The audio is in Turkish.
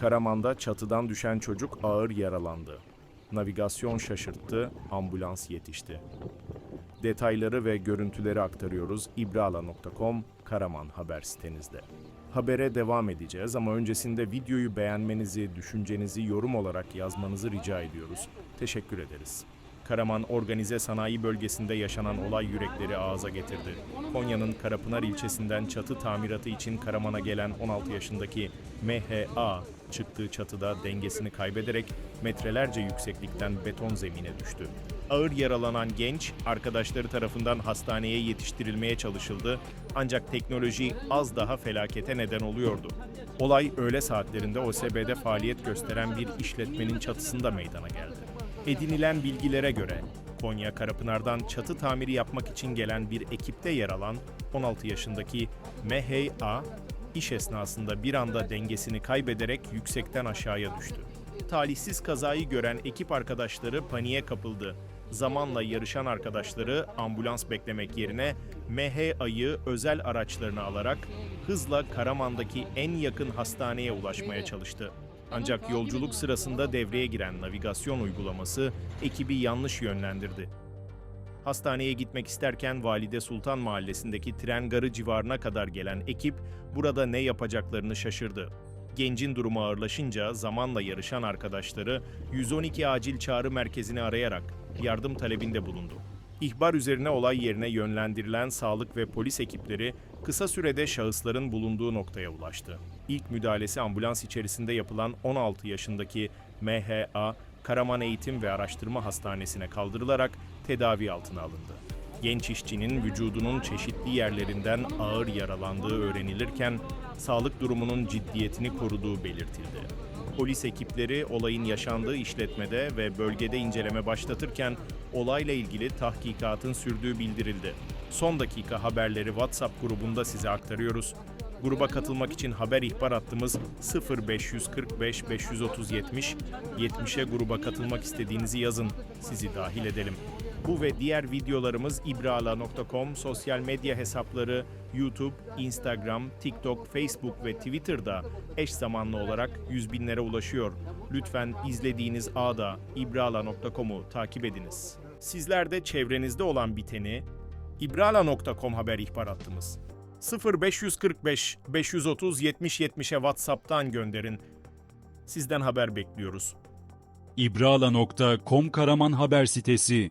Karaman'da çatıdan düşen çocuk ağır yaralandı. Navigasyon şaşırttı, ambulans yetişti. Detayları ve görüntüleri aktarıyoruz ibrala.com Karaman haber sitenizde. Habere devam edeceğiz ama öncesinde videoyu beğenmenizi, düşüncenizi yorum olarak yazmanızı rica ediyoruz. Teşekkür ederiz. Karaman Organize Sanayi Bölgesi'nde yaşanan olay yürekleri ağza getirdi. Konya'nın Karapınar ilçesinden çatı tamiratı için Karaman'a gelen 16 yaşındaki MHA çıktığı çatıda dengesini kaybederek metrelerce yükseklikten beton zemine düştü. Ağır yaralanan genç arkadaşları tarafından hastaneye yetiştirilmeye çalışıldı ancak teknoloji az daha felakete neden oluyordu. Olay öğle saatlerinde OSB'de faaliyet gösteren bir işletmenin çatısında meydana geldi. Edinilen bilgilere göre Konya Karapınar'dan çatı tamiri yapmak için gelen bir ekipte yer alan 16 yaşındaki Mehey A, iş esnasında bir anda dengesini kaybederek yüksekten aşağıya düştü. Talihsiz kazayı gören ekip arkadaşları paniğe kapıldı. Zamanla yarışan arkadaşları ambulans beklemek yerine MHA'yı özel araçlarına alarak hızla Karaman'daki en yakın hastaneye ulaşmaya çalıştı. Ancak yolculuk sırasında devreye giren navigasyon uygulaması ekibi yanlış yönlendirdi. Hastaneye gitmek isterken Valide Sultan Mahallesi'ndeki tren garı civarına kadar gelen ekip burada ne yapacaklarını şaşırdı. Gencin durumu ağırlaşınca zamanla yarışan arkadaşları 112 acil çağrı merkezini arayarak yardım talebinde bulundu. İhbar üzerine olay yerine yönlendirilen sağlık ve polis ekipleri kısa sürede şahısların bulunduğu noktaya ulaştı. İlk müdahalesi ambulans içerisinde yapılan 16 yaşındaki MHA, Karaman Eğitim ve Araştırma Hastanesi'ne kaldırılarak tedavi altına alındı. Genç işçinin vücudunun çeşitli yerlerinden ağır yaralandığı öğrenilirken sağlık durumunun ciddiyetini koruduğu belirtildi. Polis ekipleri olayın yaşandığı işletmede ve bölgede inceleme başlatırken olayla ilgili tahkikatın sürdüğü bildirildi. Son dakika haberleri WhatsApp grubunda size aktarıyoruz. Gruba katılmak için haber ihbar hattımız 0545 530 70 70'e gruba katılmak istediğinizi yazın. Sizi dahil edelim. Bu ve diğer videolarımız ibrala.com sosyal medya hesapları YouTube, Instagram, TikTok, Facebook ve Twitter'da eş zamanlı olarak yüz binlere ulaşıyor. Lütfen izlediğiniz ağda ibrala.com'u takip ediniz. Sizler de çevrenizde olan biteni ibrala.com haber ihbar hattımız 0545 530 70 70'e WhatsApp'tan gönderin. Sizden haber bekliyoruz. İbrala.com Karaman haber sitesi.